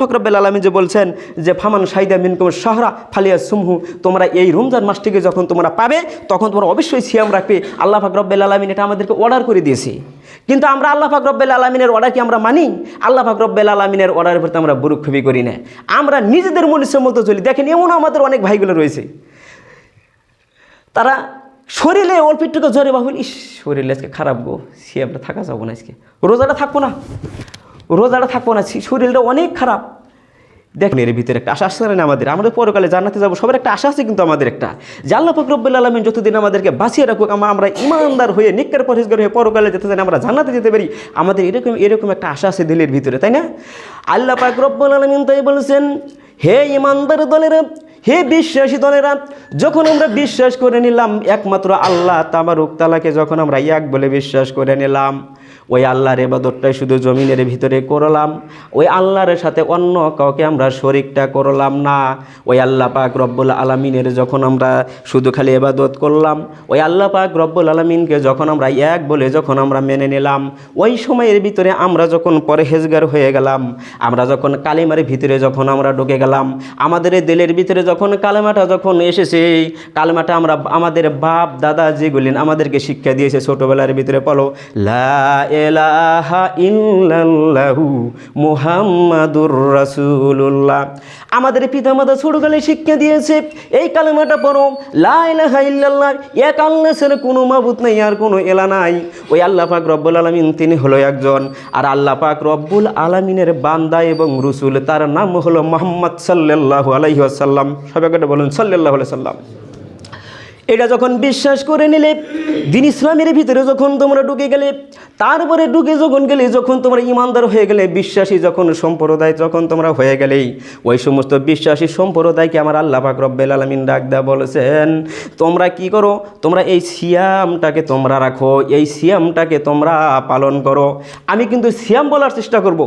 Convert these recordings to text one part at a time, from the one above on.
ফকরব্বেল আলমী যে বলছেন যে, ফামান সাইদা মিনকুম শাহরা ফালিয়া সুমহু তোমরা এই রমজান মাসটিকে যখন তোমরা পাবে, তখন তোমরা অবশ্যই সিয়াম রাখবে। আল্লাহ ফাকরব্বেল আলমিন এটা আমাদেরকে অর্ডার করে দিয়েছে। কিন্তু আমরা আল্লাহ ফাকরব্বেল আলমিনের অর্ডার কি আমরা মানি? আল্লাহ ফাকরব্বেল আলমিনের অর্ডারের প্রতি আমরা বুরুক্ষেপি করি না। আমরা নিজেদের মনুষ্যের মতো চলি। দেখেন এমন আমাদের অনেক ভাইগুলো রয়েছে। তারা শরীরে অল্প একটু জ্বরে বাহুল ইস, শরীরে আজকে খারাপ গো, সিয়ামটা থাকা যাব না আজকে। রোজাটা থাকব না। রোজাটা থাকব না শরীরটা অনেক খারাপ। দেখুন, এর ভিতরে একটা আশা আছে না আমাদের? আমাদের পরকালে জান্নাতে যাব, সবার একটা আশা আছে কিন্তু আমাদের একটা। জাল্লা ফকরব্বুল আলমিন যতদিন আমাদেরকে বাঁচিয়ে রাখুক আমরা ইমানদার হয়ে নিকার পরিষ্কার হয়ে পরকালে যেতে চাই, আমরা জান্নাতে যেতে পারি, আমাদের এরকম এরকম একটা আশা আছে দিলের ভিতরে, তাই না? আল্লাহ রব্বুল আলমিন তাই বলেছেন, হে ইমানদার দলেরা, হে বিশ্বাসী দলেরা, যখন আমরা বিশ্বাস করে নিলাম, একমাত্র আল্লাহ তাবারুক তালাকে যখন আমরা এক বলে বিশ্বাস করে নিলাম ওই আল্লাহর এবাদতটাই শুধু জমিনের ভিতরে করলাম, ওই আল্লাহর সাথে অন্য কাউকে আমরা শরিকটা করলাম না। ওই আল্লাহ পাক রব্বুল আলমিনের যখন আমরা শুধু খালি এবাদত করলাম, ওই আল্লাহ পাক রব্বুল আলমিনকে যখন আমরা এক বলে যখন আমরা মেনে নিলাম, ওই সময়ের ভিতরে আমরা যখন পরহেজগার হয়ে গেলাম, আমরা যখন কালিমার ভিতরে যখন আমরা ঢুকে গেলাম, আমাদের দিলের ভিতরে যখন কালেমাটা যখন এসেছে কালেমাটা আমরা, আমাদের বাপ, দাদা যেগুলি আমাদেরকে শিক্ষা দিয়েছে ছোটোবেলার ভিতরে, বলো, লা এলাহা ইল্লাল্লাহু মুহাম্মাদুর রাসূলুল্লাহ। আমাদের পিতামাতা ছোটকালে শিক্ষা দিয়েছে, এই কালেমাটা পড়ো, লা ইলাহা ইল্লাল্লাহ, এক আল্লাহ কোনো মাবুত নাই, আর কোনো এলা নাই। ওই আল্লাহ পাক রব্বুল আলামিন তিনি হলো একজন, আর আল্লাহ পাক রব্বুল আলামিনের বান্দা এবং রসুল, তার নাম হলো মোহাম্মদ সাল্লাল্লাহু আলাইহি ওয়াসাল্লাম। সবাই বলুন? সাল্লাল্লাহু আলাইহি সাল্লাম এটা যখন বিশ্বাস করে নিলে, দিন ইসলামের ভিতরে যখন তোমরা ঢুকে গেলে, তারপরে ঢুকে যখন গেলে, যখন তোমরা ইমানদার হয়ে গেলে, বিশ্বাসী যখন সম্প্রদায় যখন তোমরা হয়ে গেলেই, ওই সমস্ত বিশ্বাসী সম্প্রদায়কে আমার আল্লাহ পাক রব্বেল আলমিন ডাক দেয়া বলেছেন, তোমরা কি করো? তোমরা এই সিয়ামটাকে তোমরা রাখো, এই সিয়ামটাকে তোমরা পালন করো। আমি কিন্তু সিয়াম বলার চেষ্টা করব।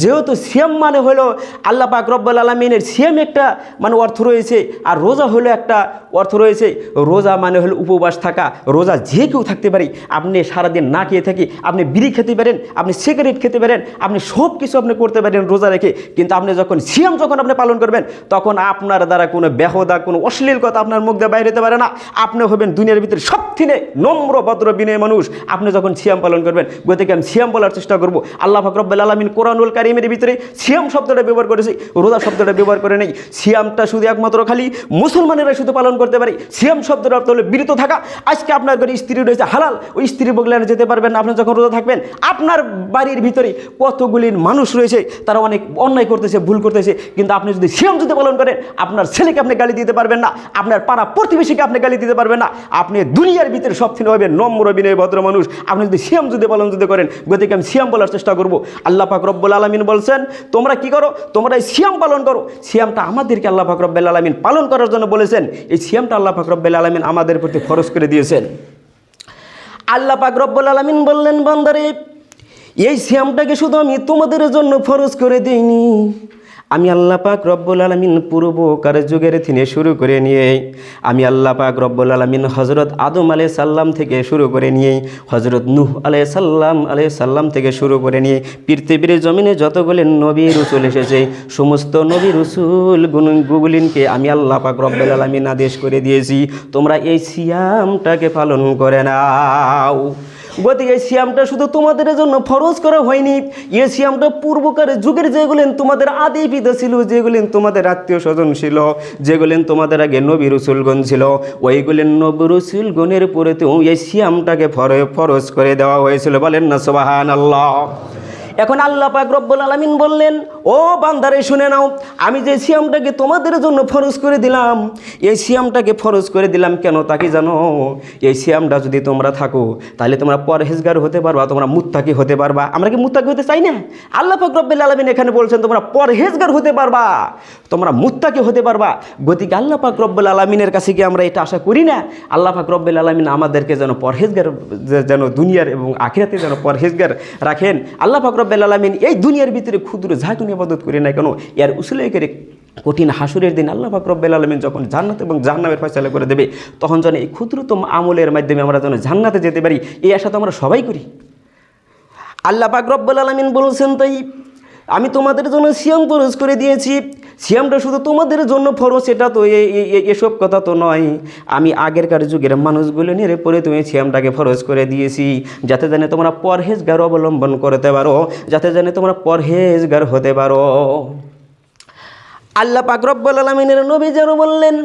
যেহেতু সিয়াম মানে হলো আল্লাহ পাক রব্বুল আলমিনের সিয়াম একটা মানে অর্থ রয়েছে, আর রোজা হলো একটা অর্থ রয়েছে, রোজা মানে হলো উপবাস থাকা। রোজা যে কেউ থাকতে পারি, আপনি সারাদিন না খেয়ে থাকি, আপনি বিড়ি খেতে পারেন, আপনি সিগারেট খেতে পারেন, আপনি সব কিছু আপনি করতে পারেন রোজা রেখে। কিন্তু আপনি যখন সিয়াম যখন আপনি পালন করবেন, তখন আপনার দ্বারা কোনো বেহদা, কোনো অশ্লীল কথা আপনার মুখ দিয়ে বাইরে হতে পারে না। আপনি হবেন দুনিয়ার ভিতরে সব থেকে নম্র, ভদ্র, বিনয় মানুষ। আপনি যখন সিয়াম পালন করবেন, গতিকে আমি সিয়াম বলার চেষ্টা করব। আল্লাহ ফাকরব্বাল আলমিন কোরআনুল কারিমের ভিতরে সিয়াম শব্দটা ব্যবহার করেছি, রোজা শব্দটা ব্যবহার করে নেই। সিয়ামটা শুধু একমাত্র খালি মুসলমানেরা শুধু পালন করতে পারে। সিয়াম শব্দটা অর্থ হলো বিরত থাকা। আজকে আপনার ঘরে স্ত্রী রয়েছে হালাল, ওই স্ত্রী বগলে আর যেতে পারবেন আপনি যখন রোজা থাকবেন, আপনার বাড়ির ভিতরে কতগুলি মানুষ রয়েছে, তারা অনেক অন্যায় করতেছে, ভুল করতেছে, কিন্তু আপনি যদি সিয়াম যদি পালন করেন, আপনার ছেলেকে আপনি গালি দিতে পারবেন না, আপনার পাড়া প্রতিবেশীকে আপনি গালি দিতে পারবেন না, আপনি দুনিয়ার ভিতরে সব থেকে হবে নম্র, বিনয়, ভদ্র মানুষ। আপনি যদি সিয়াম যদি পালন যদি করেন, গতিকে আমি সিয়াম বলার চেষ্টা করব। আল্লাহ পাক রব্বুল আলমিন বলছেন, তোমরা কি করো? তোমরা এই সিয়াম পালন করো। সিয়ামটা আমাদেরকে আল্লাহ পাক আলমিন পালন করার জন্য বলেছেন, এই সিয়ামটা আল্লাহ পাক রব্বুল আলমিন আমাদের প্রতি ফরজ করে দিয়েছেন। আল্লাহ পাক রব্বুল আলমিন বললেন, বন্দারে, এই সিয়ামটাকে শুধু আমি তোমাদের জন্য ফরজ করে দিইনি। আমি আল্লাহ পাক রব্বুল আলমিন পূর্বকার যুগের থেকে শুরু করে নিয়ে, আমি আল্লাহ পাক রব্বুল আলমিন হজরত আদম আলাই সাল্লাম থেকে শুরু করে নিয়ে হজরত নুহ আলাই সাল্লাম আলাই সাল্লাম থেকে শুরু করে নিয়ে, পৃথিবীর জমিনে যতগুলি নবী রসুল এসেছে, সমস্ত নবী রসুল গুগুলিনকে আমি আল্লাহ পাক রব্বুল আলমিন আদেশ করে দিয়েছি, তোমরা এই সিয়ামটাকে পালন করে নাও। গতিকে এই সিয়ামটা শুধু তোমাদের জন্য ফরজ করা হয়নি। এই সিয়ামটা পূর্বকার যুগের যেগুলেন তোমাদের আদি পিতা ছিল, যেগুলেন তোমাদের আত্মীয় স্বজন ছিল, যেগুলেন তোমাদের আগে নবী রসুলগণ ছিল, ওইগুলেন নবী রসুলগণের পরেতেও এই সিয়ামটাকে ফরজ করে দেওয়া হয়েছিল। বলেন না সোবাহান আল্লাহ এখন আল্লাহ পাক রব্বুল আলামিন বললেন, ও বান্দারে, শুনে নাও, আমি যে সিয়ামটাকে তোমাদের জন্য ফরজ করে দিলাম, এই সিয়ামটাকে ফরজ করে দিলাম কেন তাকে জানো? এই সিয়ামটা যদি তোমরা থাকো, তাহলে তোমরা পরহেজগার হতে পারবা, তোমরা মুত্তাকি হতে পারবা। আমরা কি মুত্তাকি হতে চাই না? আল্লাহ পাক রব্বুল আলামিন এখানে বলছেন, তোমরা পরহেজগার হতে পারবা, তোমরা মুত্তাকি হতে পারবা। গতিকে আল্লাহ পাক রব্বুল আলামিনের কাছে কি আমরা এটা আশা করি না? আল্লাহ পাক রব্বুল আলামিন আমাদেরকে যেন পরহেজগার যেন দুনিয়ার এবং আখিরাতে যেন পরহেজগার রাখেন। আল্লাহ পাক রব্বুল আলামিন, এই দুনিয়ার ভিতরে ক্ষুদ্র যা তুমি আবাদত করি না কেন, এর উসলে করে কঠিন হাসুরের দিন আল্লাহ রব্বাল আলমিন যখন জান্নাত এবং জান্নামের ফয়সালা করে দেবে, তখন যেন এই ক্ষুদ্রতম আমলের মাধ্যমে আমরা যেন জান্নাতে যেতে পারি, এই আশা তো আমরা সবাই করি। আল্লাহ পাক রব্বাল আলমিন বলছেন তাই, আমি তোমাদের জন্য সিয়াম ফরজ করে দিয়েছি। সিয়ামটা শুধু তোমাদের জন্য ফরজ এটা তো এসব কথা তো নয়। আমি আগেরকার যুগের মানুষগুলো নিয়ে পরে তুমি সিয়ামটাকে ফরজ করে দিয়েছি। যাতে জানে তোমরা পরহেজগার অবলম্বন করতে পারো, যাতে জানে তোমরা পরহেজগার হতে পারো। আল্লাহ পাক রব্বুল আলমিনের নবী যেন বললেন,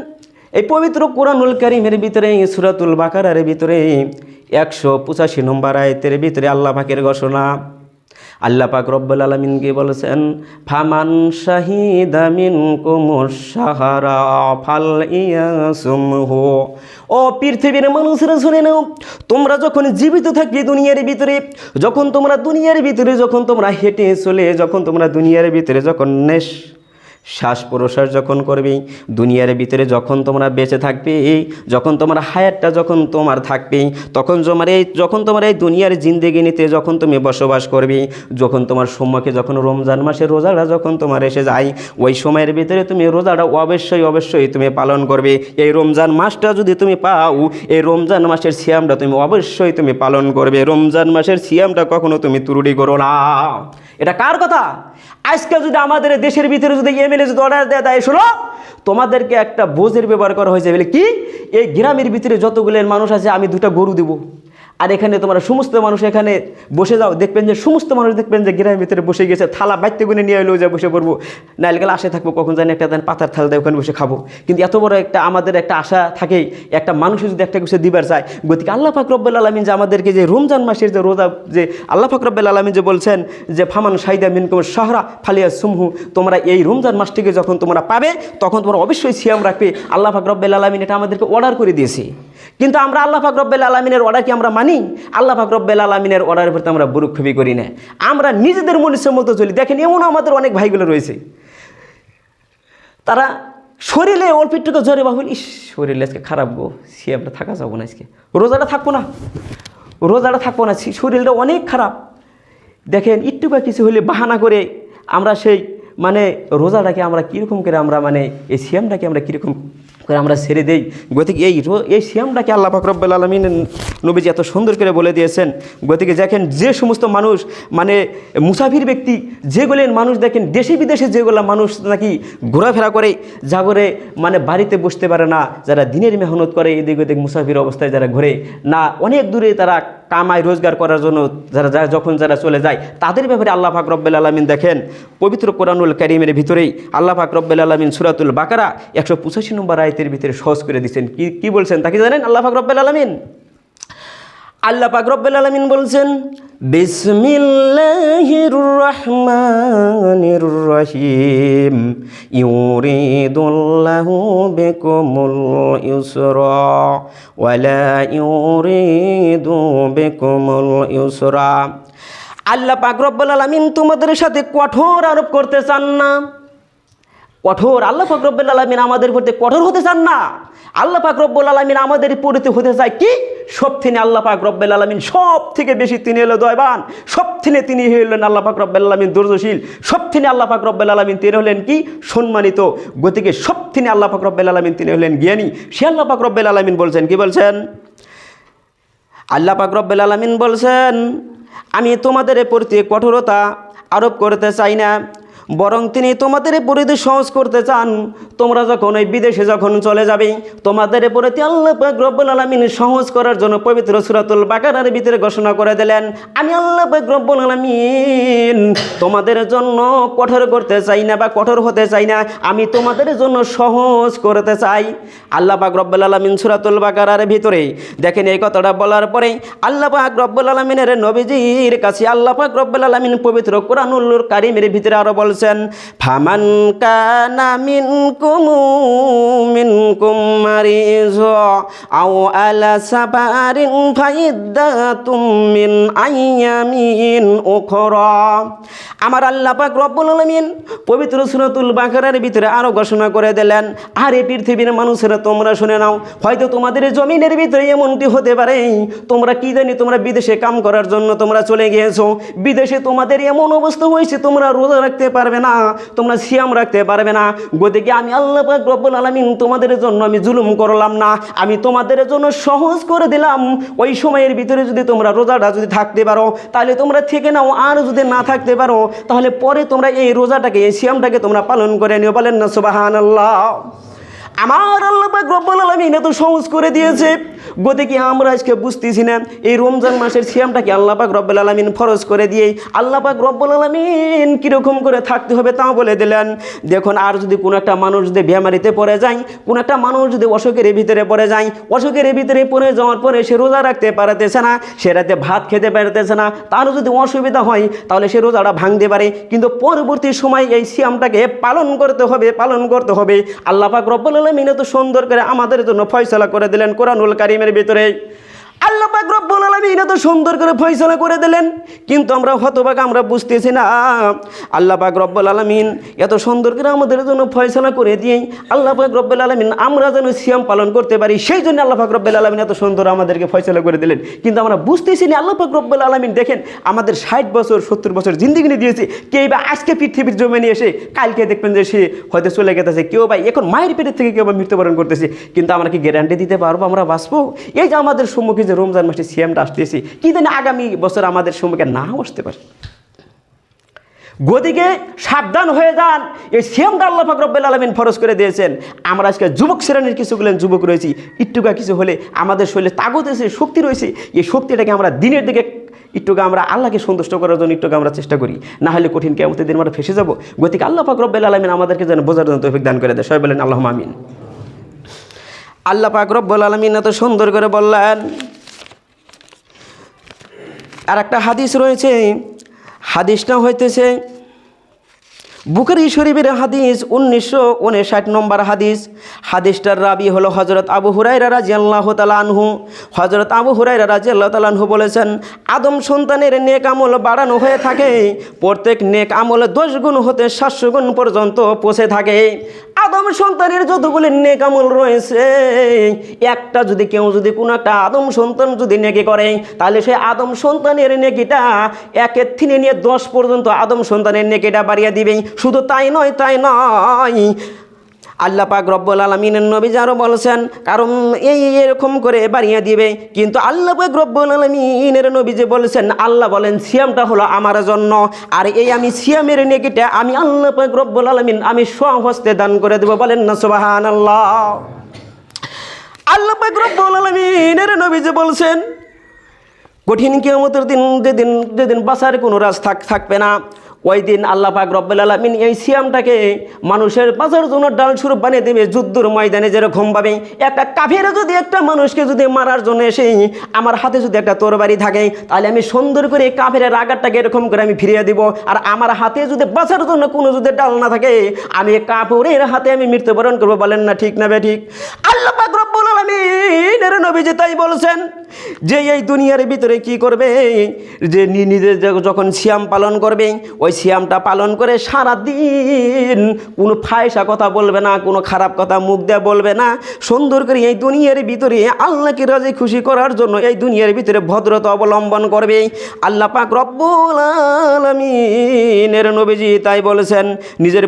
এই পবিত্র কোরআনুল কারিমের ভিতরে সুরাতুল বাকারার ভিতরে একশো পঁচাশি নম্বর আয়তের ভিতরে আল্লাহ পাকের ঘোষণা আল্লাহ পাক রব্বুল আলমিনকে বলেছেন, ফামান শাহিদা মিন কুমুর সাহারা ফাল ইয়াসুমহু। ও পৃথিবীর মানুষরা শুনে নাও, তোমরা যখন জীবিত থাকবে দুনিয়ার ভিতরে, যখন তোমরা দুনিয়ার ভিতরে, যখন তোমরা হেঁটে চলে, যখন তোমরা দুনিয়ার ভিতরে যখন নেশ শ্বাস প্রশ্বাস যখন করবে, দুনিয়ার ভিতরে যখন তোমরা বেঁচে থাকবে, যখন তোমার হায়াতটা যখন তোমার থাকবে, তখন তোমার এই যখন তোমার এই দুনিয়ার জিন্দেগি নিতে যখন তুমি বসবাস করবে, যখন তোমার সম্মুখে যখন রমজান মাসের রোজাটা যখন তোমার এসে যায়, ওই সময়ের ভিতরে তুমি রোজাটা অবশ্যই অবশ্যই তুমি পালন করবে। এই রমজান মাসটা যদি তুমি পাও, এই রমজান মাসের সিয়ামটা তুমি অবশ্যই তুমি পালন করবে। রমজান মাসের সিয়ামটা কখনো তুমি ত্রুটি করো না। এটা কার কথা? আজকে যদি আমাদের দেশের ভিতরে যদি এমএলএ যদি অর্ডার দেয় দেয় শোনো, তোমাদেরকে একটা বোঝের ব্যবহার করা হয়েছে। বলে কি? এই গ্রামের ভিতরে যতগুলো মানুষ আছে, আমি দুটা গরু দেবো। আর এখানে তোমরা সমস্ত মানুষ এখানে বসে যাও, দেখবেন যে সমস্ত মানুষ দেখবেন যে গ্রামের ভিতরে বসে গেছে, থালা বাইতে গুনে নিয়ে এলো যা বসে পড়ব। নাইলে গেলে আসে থাকব, কখন জানি একটা দেন পাতার থালা দেয় ওখানে বসে খাব। কিন্তু এত বড় একটা আমাদের একটা আশা থাকে একটা মানুষ যদি একটা কিছু দিবার চায়, গতিকে আল্লাহ ফাকরব্বুল আলমিন যে আমাদেরকে যে রমজান মাসের যে রোজা, যে আল্লাহ ফাকরব্বুল আলমিন যে বলছেন যে, ফামান সাইদা মিনকুম শাহরা ফালিয়া সুমহু তোমরা এই রমজান মাসটিকে যখন তোমরা পাবে, তখন তোমরা অবশ্যই সিয়াম রাখবে। আল্লাহ ফাকরব্বুল আলমিন এটা আমাদেরকে অর্ডার করে দিয়েছে। কিন্তু আমরা আল্লাহ ফাকরব্বুল আলমিনের অর্ডার কি আমরা মানি আল্লাহ ফাকরব্বুল আলমিনের অর্ডারের প্রতি আমরা বুরুক্ষেপি করি না। আমরা নিজেদের মনুষ্যের মতো চলি। দেখেন, এমন আমাদের অনেক ভাইগুলো রয়েছে। তারা শরীরে অল্প একটু জ্বরে বাহুল, ইস, শরীরে আজকে খারাপ গো সিয়ামটা থাকা যাব না আজকে। রোজাটা থাকব না। রোজাটা থাকব না শরীরটা অনেক খারাপ। দেখেন একটু বা কিছু হলে বাহানা করে আমরা সেই মানে রোজাটাকে আমরা কীরকম করে আমরা মানে এই সিয়ামটাকে আমরা কীরকম করে আমরা ছেড়ে দেই। গতিকে এই এই সিয়ামটাকে আল্লাহ ফাকরব্বুল আলমিন নবীজি এত সুন্দর করে বলে দিয়েছেন। গতিকে দেখেন যে সমস্ত মানুষ মানে মুসাফির ব্যক্তি যেগুলেন মানুষ দেখেন, দেশে বিদেশে যেগুলো মানুষ নাকি ঘোরাফেরা করে, যা করে মানে বাড়িতে বসতে পারে না, যারা দিনের মেহনত করে, এদিক ওদিক মুসাফির অবস্থায় যারা ঘোরে, না, অনেক দূরে তারা কামাই রোজগার করার জন্য যারা যারা যখন যারা চলে যায়, তাদের ব্যাপারে আল্লাহ পাক রব্বুল আলমিন দেখেন। পবিত্র কোরআনুল করিমের ভিতরেই আল্লাহ ফাক রব্বুল আলমিন সুরাতুল বাকারা একশো পঁচাশি নম্বর আয়তের ভিতরে সহজ করে দিচ্ছেন কি কি বলছেন তাকে জানেন আল্লাহ পাক রব্বুল আলমিন? আল্লাহ পাক রব্বুল আলমিন বলছেন বিসমিল্লাহির রহমানির রহিম ইউরিদুল্লাহু বিকুমুল ইউসরা, ওয়ালা ইউরিদু বিকুমুল ইউসরা। আল্লাহ পাক রব্বুল আলমিন তোমাদের সাথে কঠোর আরোপ করতে চান না। কঠোর, আল্লাহ ফাকরব্বুল আলমিন আমাদের প্রতি কঠোর হতে চান না। আল্লাহ পাক রব্বুল আলমিন আমাদের প্রতি হতে চায় কি? সব থেকে আল্লাহ পাক রব্বুল আলমিন সব থেকে বেশি তিনি হলো দয়বান। সব থেকে তিনি হলেন আল্লাহ পাক রব্বুল আলমিন দুর্যশীল সব থেকে আল্লাহ পাক রব্বুল আলমিন তিনি হলেন কি? সম্মানিত। গতিকে সব থেকে আল্লাহ পাক রব্বুল আলমিন তিনি হলেন জ্ঞানী। সে আল্লাহ পাক রব্বুল আলমিন বলছেন, কি বলছেন? আল্লাহ পাক রব্বুল আলমিন বলছেন, আমি তোমাদের প্রতি কঠোরতা আরোপ করতে চাই না। বরং তিনি তোমাদের পরিধি সহজ করতে চান। তোমরা যখন ওই বিদেশে যখন চলে যাবে, তোমাদের প্রতি আল্লাহ রব্বুল আলমিন সহজ করার জন্য পবিত্র সুরাতুল বাকারার ভিতরে ঘোষণা করে দিলেন, আমি আল্লাহ রব্বুল আলমিন তোমাদের জন্য কঠোর করতে চাই না বা কঠোর হতে চাই না, আমি তোমাদের জন্য সহজ করতে চাই। আল্লাহ পাক রব্বুল আলমিন সুরাতুল বাকারার ভিতরে দেখেন এই কথাটা বলার পরে আল্লাহ পাক রব্বুল আলমিনের নবীজির কাছে আল্লাহ পাক রব্বুল আলমিন পবিত্র কোরআনুল্লুর কারিমের ভিতরে আরও বলছেন, ফামান কানা মিনকুম মিনকুম মারিজ, আও আলা সাবারিন ফাইদ্দাতুম মিন আইয়ামিন উখরা। আমার আল্লাহ পাক রব্বুল আলামিন পবিত্র সূরাতুল বাকারার ভিতরে আরও ঘোষণা করে দিলেন, আর এই পৃথিবীর মানুষেরা তোমরা শুনে নাও, হয়তো তোমাদের জমিনের ভিতরে এমনটি হতে পারে, তোমরা কি জানি তোমরা বিদেশে কাম করার জন্য তোমরা চলে গিয়েছো, বিদেশে তোমাদের এমন অবস্থা হয়েছে, তোমরা রোজা রাখতে পারো পারবে না, তোমরা সিয়াম রাখতে পারবে না। গতিকে আমি আল্লাহ রব্বুল আলামিন তোমাদের জন্য আমি জুলুম করলাম না, আমি তোমাদের জন্য সহজ করে দিলাম। ওই সময়ের ভিতরে যদি তোমরা রোজাটা যদি থাকতে পারো, তাহলে তোমরা থেকে নাও, আর যদি না থাকতে পারো, তাহলে পরে তোমরা এই রোজাটাকে, এই সিয়ামটাকে তোমরা পালন করে নিও। বলেন না, সুবহানাল্লাহ। আমার আল্লাহ রব্বুল আলামিন এত সহজ করে দিয়েছে। গতিকে আমরা আজকে বুঝতেছি না, এই রমজান মাসের সিয়ামটাকে আল্লাহ পাক রব্বুল আলামিন ফরজ করে দিয়ে, আল্লাহ পাক রব্বুল আলামিন কীরকম করে থাকতে হবে তাও বলে দিলেন। দেখুন, আর যদি কোনো একটা মানুষ যদি বেমারিতে পড়ে যায়, কোনো একটা মানুষ যদি অসুখের ভিতরে পড়ে যায়, অসুখের ভিতরে পড়ে যাওয়ার পরে সে রোজা রাখতে পারতেছে না, সে রাতে ভাত খেতে পারতেছে না, তারও যদি অসুবিধা হয়, তাহলে সে রোজাটা ভাঙতে পারে। কিন্তু পরবর্তী সময় এই সিয়ামটাকে পালন করতে হবে, পালন করতে হবে। আল্লাহ পাক রব্বুল আলামিন এত সুন্দর করে আমাদের জন্য ফয়সলা করে দিলেন কোরআনুল কারিমের ভিতরে আল্লাহ পাক রব্বুল আলামিন এত সুন্দর করে ফয়সলা করে দিলেন। কিন্তু আমরা হতভাগ আমরা বুঝতেছি না। আল্লাহ পাক রব্বুল আলামিন এত সুন্দর করে আমাদের জন্য ফয়সলা করে দিয়েই আল্লাহ রব্বুল আলামিন আমরা যেন সিয়াম পালন করতে পারি, সেই জন্য আল্লাহ রব্বুল আলামিন এত সুন্দর আমাদেরকে ফয়সলা করে দিলেন। কিন্তু আমরা বুঝতেছি না, আল্লাহ পাক রব্বুল আলামিন দেখেন আমাদের ষাট বছর, সত্তর বছর জিন্দিগি দিয়েছে। কেউ বা আজকে পৃথিবীর জমিনে এসে কালকে দেখবেন যে সে হয়তো চলে গেতেছে, কেউ বা এখন মায়ের পেটের থেকে কেউ বা মৃত্যুবরণ করতেছে। কিন্তু আমরা কি গ্যারান্টি দিতে পারব, আমরা বাঁচবো? এই যে আমাদের সম্মুখে যে রমজান মাসে সিএমটা আসতেছি, কি জানি আগামী বছর আমাদের সম্মুখে নাও আসতে পারে। গদিকে সাবধান হয়ে যান। এই সিএমটা আল্লাহ ফাকরব্বাল আলমিন ফরজ করে দিয়েছেন। আমরা আজকে যুবক শ্রেণির কিছুগুলো যুবক রয়েছি। একটুকা কিছু হলে আমাদের শরীরে তাগত এসে শক্তি রয়েছে। এই শক্তিটাকে আমরা দিনের দিকে একটুকে আমরা আল্লাহকে সন্তুষ্ট করার জন্য একটুকে আমরা চেষ্টা করি। না হলে কঠিন কেমতের দিন আমরা ফেসে যাব। গতিকে আল্লাহ ফাকরব্বাল আলমিন আমাদেরকে যেন বোঝার জন্য তৌফিক দান করে দেয়। সবাই বলেন আল্লাহ আমিন। আল্লাহ পাক রব্বুল আলমিন এত সুন্দর করে বললেন আর একটা হাদিস রয়েছে হাদিসটা হইতেছে বুখারি শরীফের হাদিস উনিশশো উনষাট নম্বর হাদিস। হাদিসটার রাবি হলো হজরত আবু হুরাইরা রাজি আল্লাহ তালানহু হজরত আবু হুরাইরা রাজি আল্লাহ তালানহু বলেছেন, আদম সন্তানের নেক আমল বাড়ানো হয়ে থাকে, প্রত্যেক নেক আমল দশ গুণ হতে সাতশো গুণ পর্যন্ত পৌঁছে থাকে। আদম সন্তানের যতগুলি নেক আমল রয়েছে, একটা যদি কেউ যদি কোনো একটা আদম সন্তান যদি নেকি করে, তাহলে সে আদম সন্তানের নেকিটা একের থিনে নিয়ে দশ পর্যন্ত আদম সন্তানের নেকিটা বাড়িয়ে দিবে। শুধু তাই নয় তাই নয়। আল্লাহ পাক রব্বুল আলমিনের নবী যারও বলছেন, কারণ এই এরকম করে বাড়িয়ে দিবে। কিন্তু আল্লাহ পাক রব্বুল আলমিনের নবী যে বলেছেন, আল্লাহ বলেন, সিয়ামটা হলো আমার জন্য। আর এই আমি সিয়ামের নেকিটা আমি আল্লাহ পাক রব্বুল আলমিন, আমি স্বহস্তে দান করে দেবো। বলেন না সুবাহান আল্লাহ আল্লাহ পাক রব্বুল আলমিনের নবী যে বলছেন, কঠিন কেমতের দিন, যেদিন যেদিন বাসার কোনো রাজ থাক, থাকবে না। ওই দিন আল্লাহ পাক রব্বুল আলমিন এই সিয়ামটাকে মানুষের বাঁচার জন্য ডাল স্বরূপ বানিয়ে দেবে, যুদ্ধর ময়দানে যেরকম ভাবে। একটা কাফের যদি একটা মানুষকে যদি মারার জন্য এসে আমার হাতে যদি একটা তরবারি থাকে, তাহলে আমি সুন্দর করে কাফের আঘাতটাকে এরকম করে আমি ফিরিয়ে দিব। আর আমার হাতে যদি বাঁচার জন্য কোনো যদি ডাল না থাকে, আমি কাপড়ের হাতে আমি মৃত্যুবরণ করব। বলেন না ঠিক না বে ঠিক? আল্লাহ পাক রব্বুল আলমিনের নবীজি তাই বলছেন যে এই দুনিয়ার ভিতরে কি করবে? যে যখন পালন করবে, ওই পালন করে সারা দিন কোনো ফায়সা কথা বলবে না, কোনো খারাপ কথা মুখ দিয়ে বলবে না। সুন্দর করে এই দুনিয়ার ভিতরে আল্লাহকে রাজি খুশি করার জন্য এই দুনিয়ার ভিতরে ভদ্রতা অবলম্বন করবে। আল্লাহ পাক রব্বুল আলমিনের নবীজি তাই বলেছেন, নিজের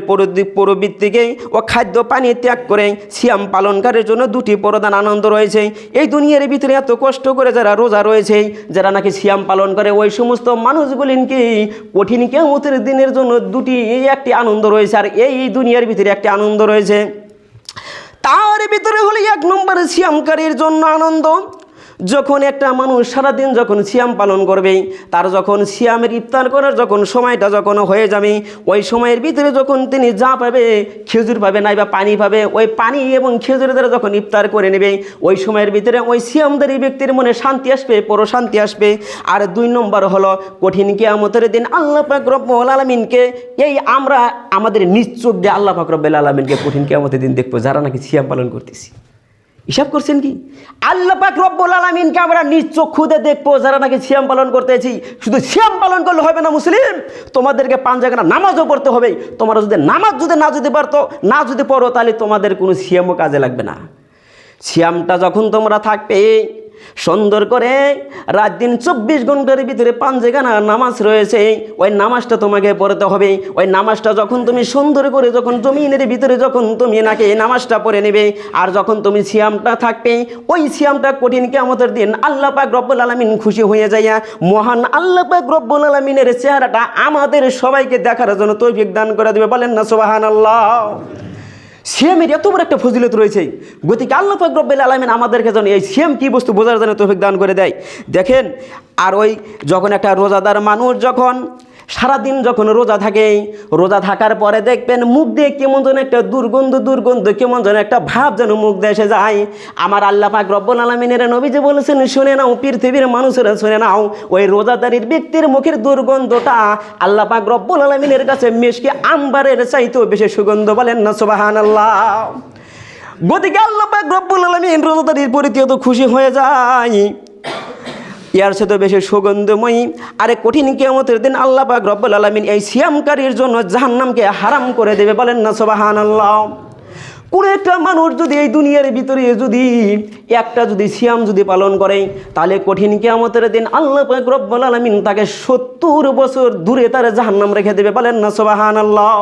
প্রবৃত্তিকে ও খাদ্য পানি ত্যাগ করে সিয়াম পালনকারের জন্য দুটি প্রধান আনন্দ রয়েছে। এই দুনিয়ার ভিতরে এত কষ্ট করে যারা রোজা রয়েছে, যারা নাকি সিয়াম পালন করে, ওই সমস্ত মানুষগুলিনকে কঠিন কেমতের দিনের জন্য দুটি এই একটি আনন্দ রয়েছে, আর এই দুনিয়ার ভিতরে একটি আনন্দ রয়েছে। তার ভিতরে হলে এক নম্বরে সিয়ামকারীর জন্য আনন্দ। যখন একটা মানুষ সারাদিন যখন সিয়াম পালন করবে, তার যখন সিয়ামের ইফতার করার যখন সময়টা যখন হয়ে যাবে, ওই সময়ের ভিতরে যখন তিনি যা পাবে, খেজুর পাবে নাই বা পানি পাবে, ওই পানি এবং খেজুর দ্বারা যখন ইফতার করে নেবে, ওই সময়ের ভিতরে ওই সিয়ামদারি ব্যক্তির মনে শান্তি আসবে পরো শান্তি আসবে। আর দুই নম্বর হলো, কঠিন কিয়ামতের দিন আল্লাহ পাক রব্বুল আলমিনকে, এই আমরা আমাদের নিজ চোখ দিয়ে আল্লাহ পাক রব্বুল আলমিনকে কঠিন কিয়ামতের দিন দেখব, যারা নাকি সিয়াম পালন করতেছি। হিসাব করছেন কি? আল্লাহ পাক রব্বুল আলমিনকে আমরা নিজ চক্ষুতে দেখব যারা নাকি সিয়াম পালন করতেছি শুধু সিয়াম পালন করলে হবে না মুসলিম? তোমাদেরকে জায়গা নামাজও পড়তে হবে। তোমরা যদি নামাজ যদি না যদি পারতো, না যদি পড়ো, তাহলে তোমাদের কোনো সিয়ামও কাজে লাগবে না। সিয়ামটা যখন তোমরা থাকবে সুন্দর করে রাত দিন চব্বিশ ঘণ্টার ভিতরে পাঞ্জেগানা নামাজ রয়েছে। ওই নামাজটা তোমাকে পড়তে হবে। ওই নামাজটা যখন তুমি সুন্দর করে যখন জমিনের ভিতরে যখন তুমি নাকি নামাজটা পড়ে নেবে, আর যখন তুমি সিয়ামটা থাকবে, ওই সিয়ামটা কঠিন কেমতের দিন আল্লাহ পাক রব্বুল আলমিন খুশি হয়ে যাইয়া মহান আল্লাহ পাক রব্বুল আলমিনের চেহারাটা আমাদের সবাইকে দেখার জন্য তৌফিক দান করে দেবে। বলেন না সোবাহান আল্লাহ সিএমের এত বড় একটা ফজিলত রয়েছে। গতিকে আল্লাহ পাক আলমেন আমাদেরকে যেন এই সিএম কী বস্তু বোঝার জন্য তোফিক দান করে দেয়। দেখেন, আর ওই যখন একটা রোজাদার মানুষ যখন সারাদিন যখন রোজা থাকে, রোজা থাকার পরে দেখবেন মুখ দিয়ে কেমন যেন একটা দুর্গন্ধ দুর্গন্ধ, কেমন যেন একটা ভাব যেন মুখ দিয়ে এসে যায়। আমার আল্লাহ পাক রব্বুল আলমিনের নবী যে বলেছেন, শুনে নাও, পৃথিবীর মানুষেরা শুনে নাও, ওই রোজাদারির ব্যক্তির মুখের দুর্গন্ধটা আল্লাহ পাক রব্বুল আলমিনের কাছে মেশকে আম্বারের চাইতেও বেশি সুগন্ধ বলেন না সোবাহান আল্লাহ গতিকে আল্লাহ পাক রব্বুল আলমিন রোজাদারির পরিতে তো খুশি হয়ে যায়। ইয়ার সাথে বেশি সুগন্ধময়ী। আরে কঠিন কেমতের দিন আল্লাহ পাক রব্বুল আলমিন এই সিয়ামকারীর জন্য জাহান্নামকে হারাম করে দেবে বলেন না সোবাহান আল্লাহ কোনো একটা মানুষ যদি এই দুনিয়ার ভিতরে যদি একটা যদি সিয়াম যদি পালন করে, তাহলে কঠিন কেয়ামতের দিন আল্লাহ রব্বুল আলমিন তাকে সত্তর বছর দূরে তার জাহান্নাম রেখে দেবে বলেন না সোবাহান আল্লাহ